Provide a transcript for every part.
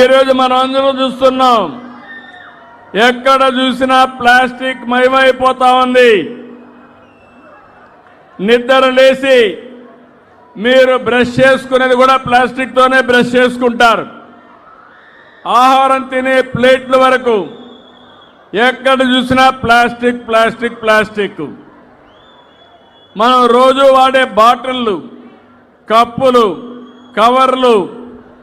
ఈరోజు మనం అందరూ చూస్తున్నాం. ఎక్కడ చూసినా ప్లాస్టిక్ మయమైపోతా ఉంది. నిద్ర లేచి మీరు బ్రష్ చేసుకునేది కూడా ప్లాస్టిక్తోనే బ్రష్ చేసుకుంటారు. ఆహారం తినే ప్లేట్ల వరకు ఎక్కడ చూసినా ప్లాస్టిక్ ప్లాస్టిక్ ప్లాస్టిక్. మనం రోజు వాడే బాటిళ్ళు కప్పులు కవర్లు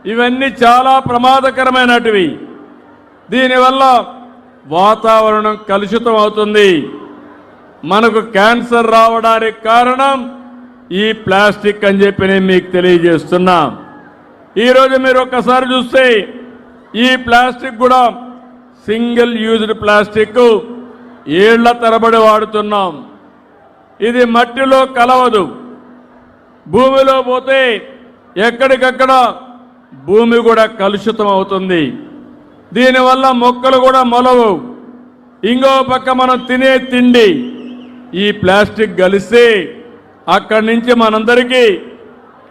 ఇవన్నీ చాలా ప్రమాదకరమైనటివి. దీనివల్ల వాతావరణం కలుషితం అవుతుంది. మనకు క్యాన్సర్ రావడానికి కారణం ఈ ప్లాస్టిక్ అని చెప్పి నేను మీకు తెలియజేస్తున్నా. ఈరోజు మీరు ఒక్కసారి చూస్తే ఈ ప్లాస్టిక్ కూడా సింగిల్ యూజ్డ్ ప్లాస్టిక్ ఏళ్ళ తరబడి వాడుతున్నాం. ఇది మట్టిలో కలవదు. భూమిలో పోతే ఎక్కడికక్కడ భూమి కూడా కలుషితం అవుతుంది. దీనివల్ల మొక్కలు కూడా మొలవు. ఇంకో పక్క మనం తినే తిండి. ఈ ప్లాస్టిక్ కలిసి అక్కడి నుంచి మనందరికీ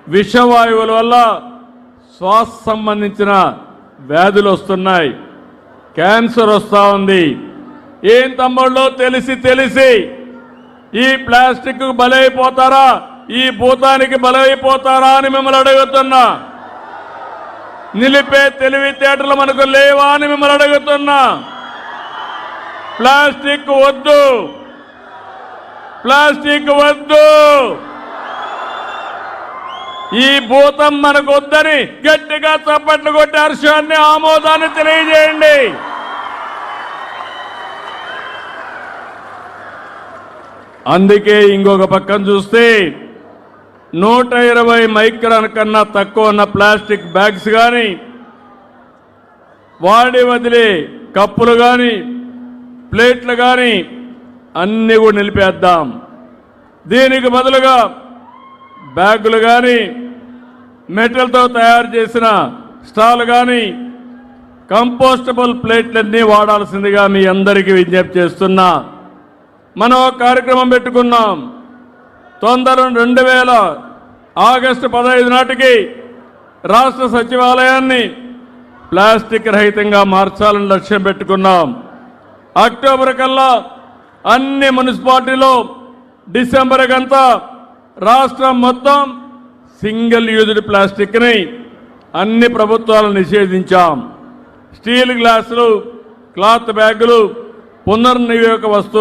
విషవాయువుల వల్ల శ్వాస సంబంధించిన వ్యాధులు వస్తున్నాయి. క్యాన్సర్ వస్తూ ఉంది. ఏం తమ్ముళ్ళు తెలిసి తెలిసి ఈ ప్లాస్టిక్ బలైపోతారా? ఈ భూతానికి బలైపోతారా అని మిమ్మల్ని అడుగుతున్నా. నిలిపే తెలివితేటలు మనకు లేవా అని మిమ్మల్ని అడుగుతున్నా. ప్లాస్టిక్ వద్దు. ప్లాస్టిక్ వద్దు. ఈ భూతం మనకు వద్దని గట్టిగా చప్పట్లు కొట్టి హర్షాన్ని ఆమోదాన్ని తెలియజేయండి. అందుకే ఇంకొక పక్కన చూస్తే నూట ఇరవై మైక్రాన్ కన్నా తక్కువ ఉన్న ప్లాస్టిక్ బ్యాగ్స్ కానీ వాడి వదిలే కప్పులు కానీ ప్లేట్లు కానీ అన్నీ కూడా నిలిపేద్దాం. దీనికి బదులుగా బ్యాగులు కానీ మెటల్తో తయారు చేసిన స్టాల్ కానీ కంపోస్టబుల్ ప్లేట్లన్నీ వాడాల్సిందిగా మీ అందరికీ విజ్ఞప్తి చేస్తున్నా. మనం ఒక కార్యక్రమం పెట్టుకున్నాం. తొందర రెండు వేల ఆగస్టు పదహైదు నాటికి రాష్ట్ర సచివాలయాన్ని ప్లాస్టిక్ రహితంగా మార్చాలని లక్ష్యం పెట్టుకున్నాం. అక్టోబర్ కల్లా అన్ని మున్సిపాలిటీలో డిసెంబర్ కంతా రాష్ట్రం మొత్తం సింగిల్ యూజ్డ్ ప్లాస్టిక్ని అన్ని ప్రభుత్వాలు నిషేధించాం. స్టీల్ గ్లాసులు క్లాత్ బ్యాగులు పునర్నియోగ వస్తువులు